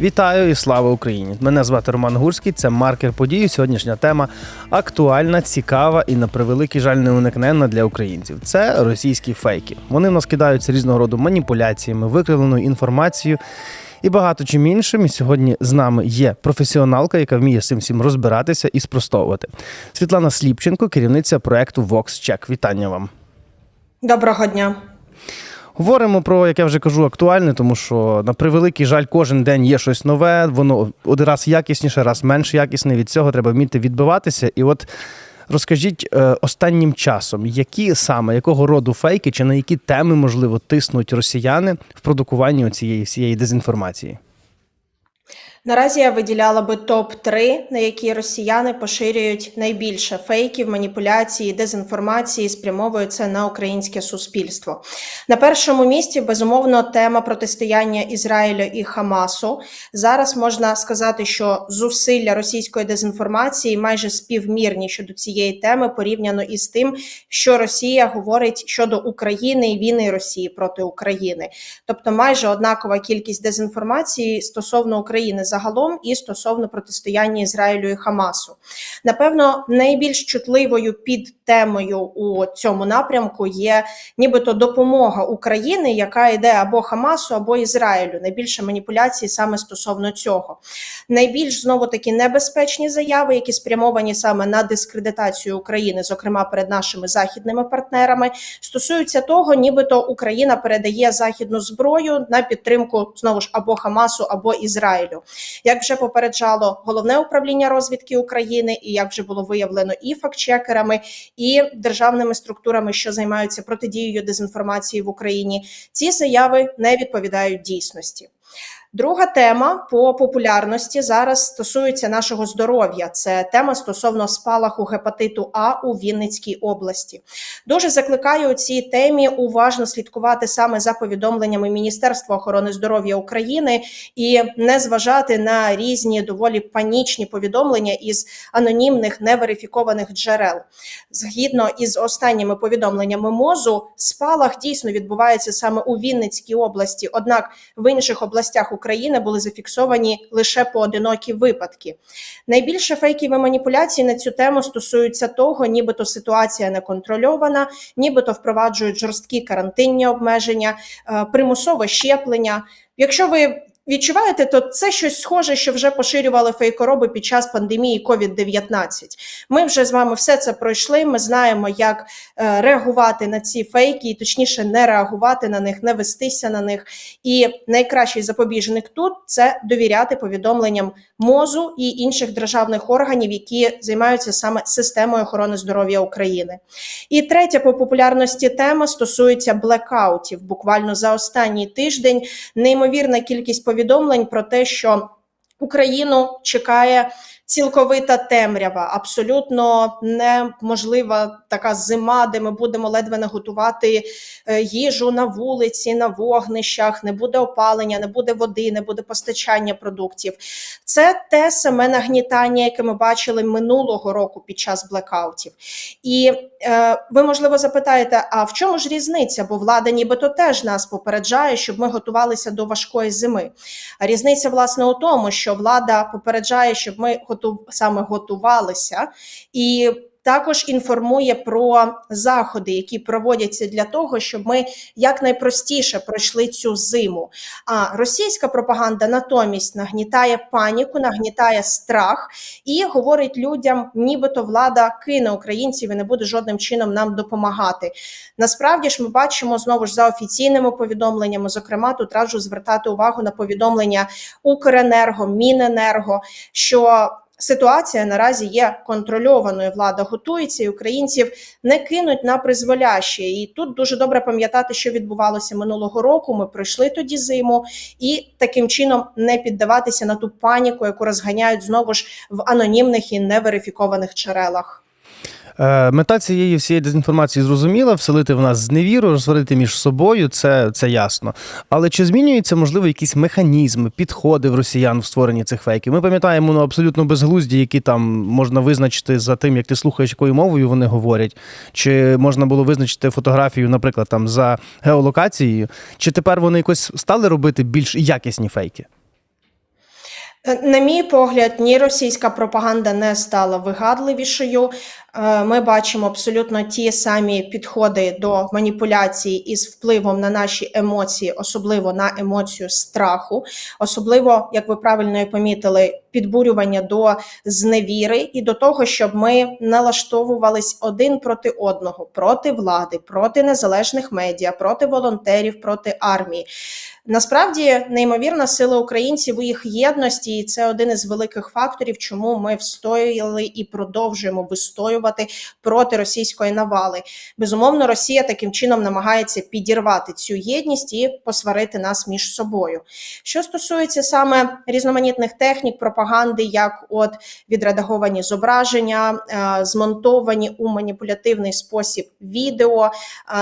Вітаю і слава Україні! Мене звати Роман Гурський. Це маркер події. Сьогоднішня тема актуальна, цікава і на превеликий жаль неуникненна для українців. Це російські фейки. Вони в нас кидаються різного роду маніпуляціями, викривленою інформацією і багато чим іншим. І сьогодні з нами є професіоналка, яка вміє з цим всім розбиратися і спростовувати. Світлана Сліпченко, керівниця проекту VoxCheck. Вітання вам. Доброго дня. Говоримо про, як я вже кажу, актуальне, тому що на превеликий жаль, кожен день є щось нове. Воно один раз якісніше, раз менш якісне. Від цього треба вміти відбиватися. І от розкажіть е, останнім часом, які саме якого роду фейки чи на які теми можливо тиснуть росіяни в продукуванні цієї всієї дезінформації? Наразі я виділяла би топ 3 на які росіяни поширюють найбільше фейків, маніпуляцій, дезінформації, спрямовують це на українське суспільство. На першому місці безумовно тема протистояння Ізраїлю і Хамасу. Зараз можна сказати, що зусилля російської дезінформації майже співмірні щодо цієї теми порівняно із тим, що Росія говорить щодо України і війни Росії проти України. Тобто майже однакова кількість дезінформації стосовно України загалом і стосовно протистояння Ізраїлю і Хамасу. Напевно, найбільш чутливою під темою у цьому напрямку є нібито допомога України, яка йде або Хамасу, або Ізраїлю. Найбільше маніпуляції саме стосовно цього. Найбільш знову таки небезпечні заяви, які спрямовані саме на дискредитацію України, зокрема перед нашими західними партнерами, стосуються того, нібито Україна передає західну зброю на підтримку знову ж або Хамасу, або Ізраїлю. Як вже попереджало головне управління розвідки України, і як вже було виявлено і фактчекерами, і державними структурами, що займаються протидією дезінформації в Україні, ці заяви не відповідають дійсності. Друга тема по популярності зараз стосується нашого здоров'я. Це тема стосовно спалаху гепатиту А у Вінницькій області. Дуже закликаю у цій темі уважно слідкувати саме за повідомленнями Міністерства охорони здоров'я України і не зважати на різні доволі панічні повідомлення із анонімних неверифікованих джерел. Згідно із останніми повідомленнями МОЗу, спалах дійсно відбувається саме у Вінницькій області. Однак в інших областях України були зафіксовані лише поодинокі випадки. Найбільше фейків і маніпуляцій на цю тему стосуються того, нібито ситуація не контрольована, нібито впроваджують жорсткі карантинні обмеження, е, примусове щеплення. Якщо ви відчуваєте, то це щось схоже, що вже поширювали фейкороби під час пандемії COVID-19. Ми вже з вами все це пройшли. Ми знаємо, як е, реагувати на ці фейки, і точніше, не реагувати на них, не вестися на них. І найкращий запобіжник тут це довіряти повідомленням мозу і інших державних органів, які займаються саме системою охорони здоров'я України. І третя по популярності тема стосується блекаутів. Буквально за останній тиждень неймовірна кількість повідомлень про те, що Україну чекає цілковита темрява, абсолютно неможлива така зима, де ми будемо ледве не готувати е, їжу на вулиці, на вогнищах, не буде опалення, не буде води, не буде постачання продуктів. Це те саме нагнітання, яке ми бачили минулого року під час блекаутів. І е, ви можливо запитаєте: а в чому ж різниця? Бо влада, нібито теж нас попереджає, щоб ми готувалися до важкої зими. А різниця власне у тому, що влада попереджає, щоб ми готу саме готувалися і. Також інформує про заходи, які проводяться для того, щоб ми якнайпростіше пройшли цю зиму. А російська пропаганда натомість нагнітає паніку, нагнітає страх і говорить людям, нібито влада кине українців і не буде жодним чином нам допомагати. Насправді ж ми бачимо знову ж за офіційними повідомленнями. Зокрема, тут раджу звертати увагу на повідомлення Укренерго, Міненерго, що Ситуація наразі є контрольованою. Влада готується, і українців не кинуть на призволяще. І тут дуже добре пам'ятати, що відбувалося минулого року. Ми пройшли тоді зиму, і таким чином не піддаватися на ту паніку, яку розганяють знову ж в анонімних і неверифікованих джерелах. Е, Мета цієї всієї дезінформації зрозуміла, вселити в нас зневіру, розсварити між собою, це, це ясно. Але чи змінюються, можливо, якісь механізми, підходи в росіян в створенні цих фейків? Ми пам'ятаємо ну, абсолютно безглузді, які там можна визначити за тим, як ти слухаєш, якою мовою вони говорять. Чи можна було визначити фотографію, наприклад, там за геолокацією? Чи тепер вони якось стали робити більш якісні фейки? Е, На мій погляд, ні російська пропаганда не стала вигадливішою. Е, Ми бачимо абсолютно ті самі підходи до маніпуляції із впливом на наші емоції, особливо на емоцію страху, особливо, як ви правильно і помітили, підбурювання до зневіри і до того, щоб ми налаштовувались один проти одного, проти влади, проти незалежних медіа, проти волонтерів, проти армії. Насправді неймовірна сила українців у їх єдності, і це один із великих факторів, чому ми встояли і продовжуємо вистоювати проти російської навали. Безумовно, Росія таким чином намагається підірвати цю єдність і посварити нас між собою. Що стосується саме різноманітних технік пропаганди, як от відредаговані зображення, е, змонтовані у маніпулятивний спосіб відео,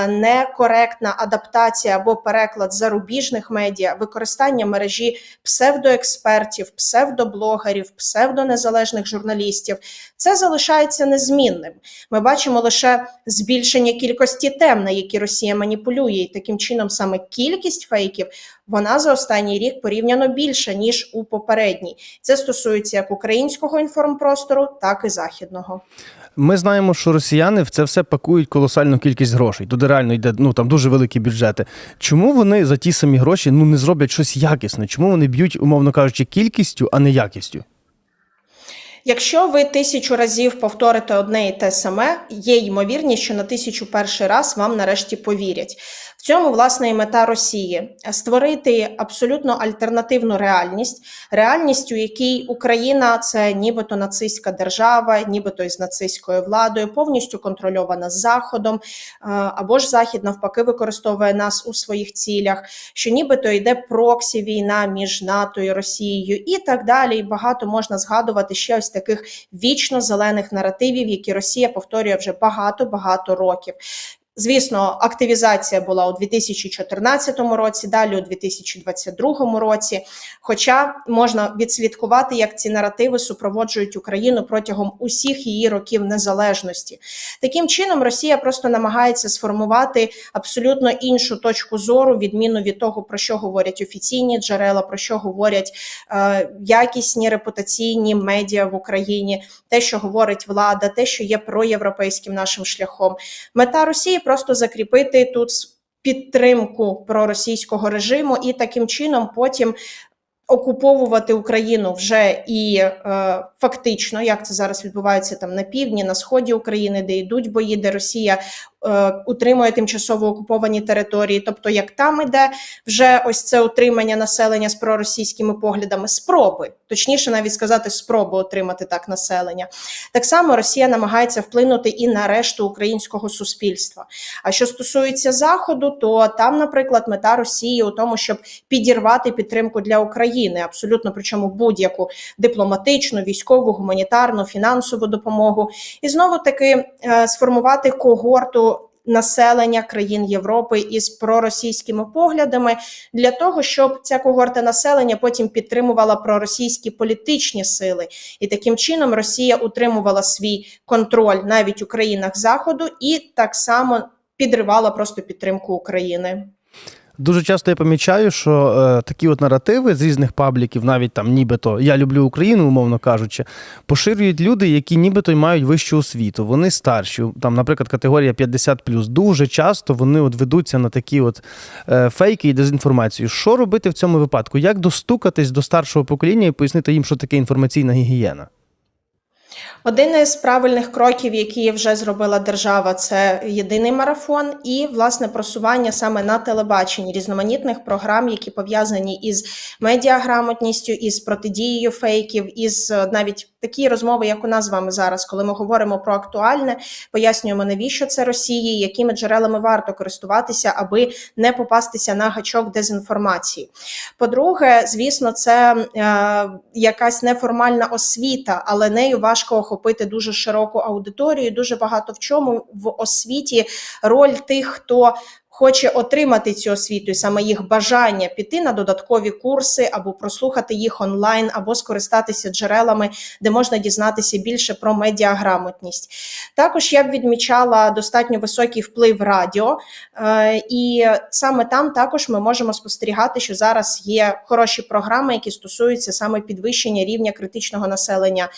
е, некоректна адаптація або переклад зарубіжних медіа, використання мережі псевдоекспертів, псевдоблогерів, псевдонезалежних журналістів, це залишається незмінним. Ми бачимо лише збільшення кількості тем, на які Росія маніпулює, і таким чином саме кількість фейків вона за останній рік порівняно більша ніж у попередній. Це стосується як українського інформпростору, так і західного. Ми знаємо, що росіяни в це все пакують колосальну кількість грошей. Туди реально йде ну там дуже великі бюджети. Чому вони за ті самі гроші ну не зроблять щось якісне? Чому вони б'ють, умовно кажучи, кількістю, а не якістю? Якщо ви тисячу разів повторите одне і те саме, є ймовірність, що на тисячу перший раз вам нарешті повірять. В цьому власне і мета Росії створити абсолютно альтернативну реальність, реальність, у якій Україна це нібито нацистська держава, нібито із нацистською владою, повністю контрольована Заходом, або ж Захід навпаки використовує нас у своїх цілях, що нібито йде проксі війна між НАТО і Росією, і так далі. І багато можна згадувати ще ось таких вічно зелених наративів, які Росія повторює вже багато багато років. Звісно, активізація була у 2014 році, далі у 2022 році. Хоча можна відслідкувати, як ці наративи супроводжують Україну протягом усіх її років незалежності. Таким чином, Росія просто намагається сформувати абсолютно іншу точку зору, відміну від того, про що говорять офіційні джерела, про що говорять е, якісні репутаційні медіа в Україні, те, що говорить влада, те, що є проєвропейським нашим шляхом. Мета Росії просто закріпити тут підтримку проросійського режиму і таким чином потім. Окуповувати Україну вже і е, фактично, як це зараз відбувається там на півдні, на сході України, де йдуть бої, де Росія утримує тимчасово окуповані території. Тобто, як там іде вже ось це утримання населення з проросійськими поглядами, спроби, точніше, навіть сказати, спроби отримати так населення. Так само Росія намагається вплинути і на решту українського суспільства. А що стосується заходу, то там, наприклад, мета Росії у тому, щоб підірвати підтримку для України, абсолютно причому будь-яку дипломатичну, військову, гуманітарну, фінансову допомогу, і знову таки е, сформувати когорту. Населення країн Європи із проросійськими поглядами для того, щоб ця когорта населення потім підтримувала проросійські політичні сили, і таким чином Росія утримувала свій контроль навіть у країнах Заходу і так само підривала просто підтримку України. Дуже часто я помічаю, що е, такі от наративи з різних пабліків, навіть там нібито я люблю Україну, умовно кажучи, поширюють люди, які нібито й мають вищу освіту. Вони старші, там, наприклад, категорія 50+. Дуже часто вони от ведуться на такі от е, фейки і дезінформацію. Що робити в цьому випадку? Як достукатись до старшого покоління і пояснити їм, що таке інформаційна гігієна? Один із правильних кроків, які вже зробила держава, це єдиний марафон і власне просування саме на телебаченні різноманітних програм, які пов'язані із медіаграмотністю, із протидією фейків, із е, навіть такі розмови, як у нас з вами зараз, коли ми говоримо про актуальне, пояснюємо, навіщо це Росії, якими джерелами варто користуватися, аби не попастися на гачок дезінформації. По-друге, звісно, це е, якась неформальна освіта, але нею важко охопити дуже широку аудиторію. Дуже багато в чому в освіті роль тих, хто хоче отримати цю освіту, і саме їх бажання піти на додаткові курси або прослухати їх онлайн, або скористатися джерелами, де можна дізнатися більше про медіаграмотність. Також я б відмічала достатньо високий вплив радіо, е, і саме там також ми можемо спостерігати, що зараз є хороші програми, які стосуються саме підвищення рівня критичного населення,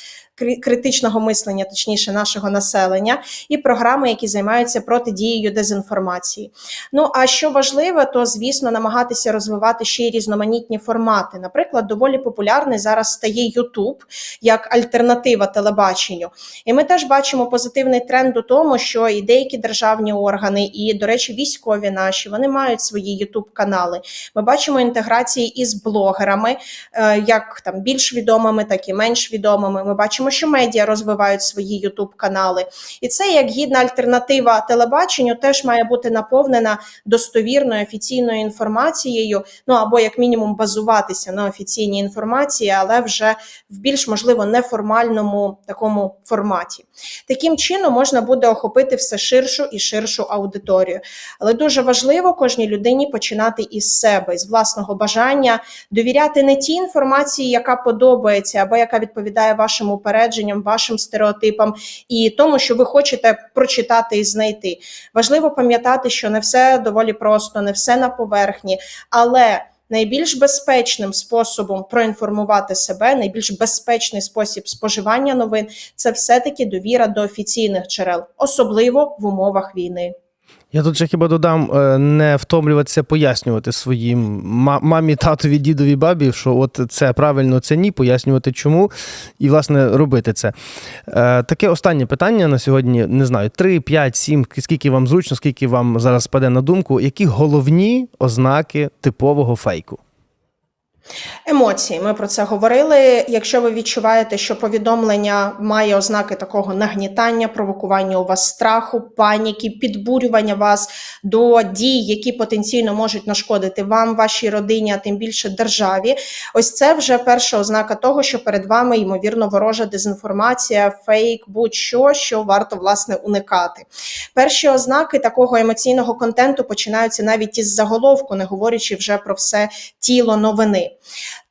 критичного мислення, точніше, нашого населення, і програми, які займаються протидією дезінформації. Ну а що важливо, то звісно намагатися розвивати ще й різноманітні формати. Наприклад, доволі популярний зараз стає YouTube як альтернатива телебаченню. І ми теж бачимо позитивний тренд у тому, що і деякі державні органи, і, до речі, військові наші вони мають свої youtube канали. Ми бачимо інтеграції із блогерами, е, як там більш відомими, так і менш відомими. Ми бачимо, що медіа розвивають свої youtube канали. І це як гідна альтернатива телебаченню, теж має бути наповнена достовірною офіційною інформацією. Ну або як мінімум базуватися на офіційній інформації, але вже в більш можливо неформальному такому форматі. Таким чином можна буде охопити все ширшу і ширшу аудиторію. Але дуже важливо кожній людині починати із себе, із власного бажання довіряти не тій інформації, яка подобається, або яка відповідає вашим упередженням, вашим стереотипам і тому, що ви хочете прочитати і знайти. Важливо пам'ятати, що не все доволі просто, не все на поверхні, але найбільш безпечним способом проінформувати себе, найбільш безпечний спосіб споживання новин це все-таки довіра до офіційних джерел, особливо в умовах війни. Я тут ще хіба додам е, не втомлюватися пояснювати своїм мамі, татові, дідові, бабі, що от це правильно, це ні, пояснювати чому, і, власне, робити це. Е, Таке останнє питання на сьогодні, не знаю, 3, 5, 7, скільки вам зручно, скільки вам зараз спаде на думку, які головні ознаки типового фейку? Емоції, ми про це говорили. Якщо ви відчуваєте, що повідомлення має ознаки такого нагнітання, провокування у вас страху, паніки, підбурювання вас до дій, які потенційно можуть нашкодити вам, вашій родині, а тим більше державі. Ось це вже перша ознака того, що перед вами ймовірно ворожа дезінформація, фейк, будь-що, що варто власне уникати. Перші ознаки такого емоційного контенту починаються навіть із заголовку, не говорячи вже про все тіло новини.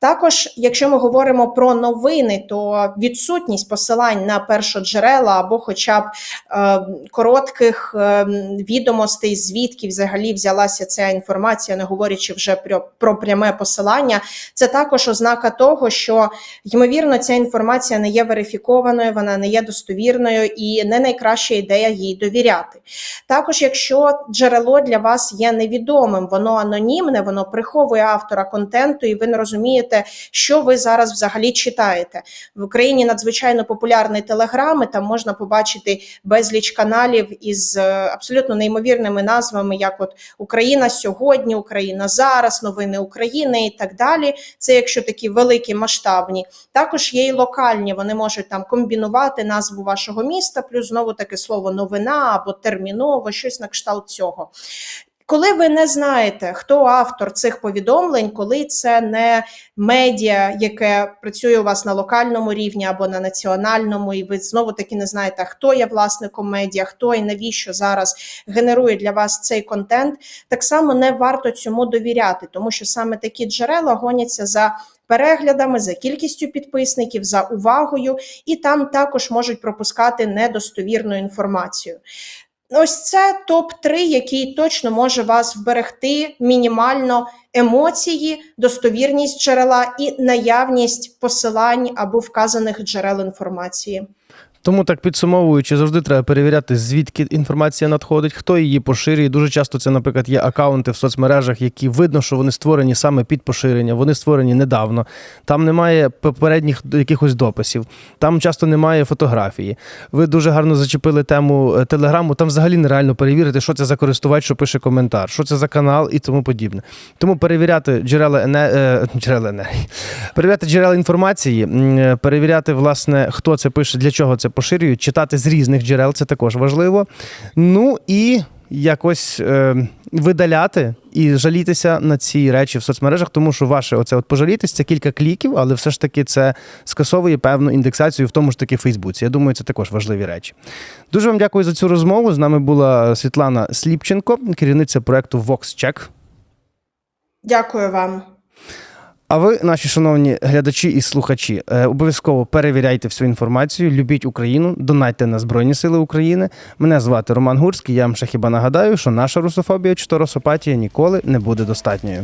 Також, якщо ми говоримо про новини, то відсутність посилань на першоджерела або, хоча б е, коротких е, відомостей, звідки взагалі взялася ця інформація, не говорячи вже про, про пряме посилання, це також ознака того, що ймовірно ця інформація не є верифікованою, вона не є достовірною і не найкраща ідея їй довіряти. Також, якщо джерело для вас є невідомим, воно анонімне, воно приховує автора контенту, і ви не розумієте, що ви зараз взагалі читаєте. В Україні надзвичайно популярний телеграм, і там можна побачити безліч каналів із е, абсолютно неймовірними назвами, як от Україна сьогодні, Україна зараз, новини України і так далі. Це якщо такі великі масштабні. Також є і локальні, вони можуть там комбінувати назву вашого міста, плюс знову таке слово новина або терміново, щось на кшталт цього. Коли ви не знаєте, хто автор цих повідомлень, коли це не медіа, яке працює у вас на локальному рівні або на національному, і ви знову таки не знаєте, хто є власником медіа, хто і навіщо зараз генерує для вас цей контент, так само не варто цьому довіряти, тому що саме такі джерела гоняться за. Переглядами за кількістю підписників, за увагою, і там також можуть пропускати недостовірну інформацію. Ось це топ 3 який точно може вас вберегти мінімально емоції, достовірність джерела і наявність посилань або вказаних джерел інформації. Тому так підсумовуючи, завжди треба перевіряти, звідки інформація надходить, хто її поширює. Дуже часто це, наприклад, є акаунти в соцмережах, які видно, що вони створені саме під поширення, вони створені недавно. Там немає попередніх якихось дописів, там часто немає фотографії. Ви дуже гарно зачепили тему е, телеграму. Там взагалі нереально перевірити, що це за користувач, що пише коментар, що це за канал і тому подібне. Тому перевіряти джерела ене... е, джерела енергії, перевіряти джерела інформації, е, перевіряти, власне, хто це пише, для чого це поширюють, читати з різних джерел, це також важливо. Ну і якось е, видаляти і жалітися на ці речі в соцмережах, тому що ваше оце от пожалітись це кілька кліків, але все ж таки це скасовує певну індексацію в тому ж таки Фейсбуці. Я думаю, це також важливі речі. Дуже вам дякую за цю розмову. З нами була Світлана Сліпченко, керівниця проекту VoxCheck. Дякую вам. А ви, наші шановні глядачі і слухачі, е, обов'язково перевіряйте всю інформацію, любіть Україну, донайте на Збройні Сили України. Мене звати Роман Гурський. Я вам ще хіба нагадаю, що наша русофобія чи то русопатія ніколи не буде достатньою.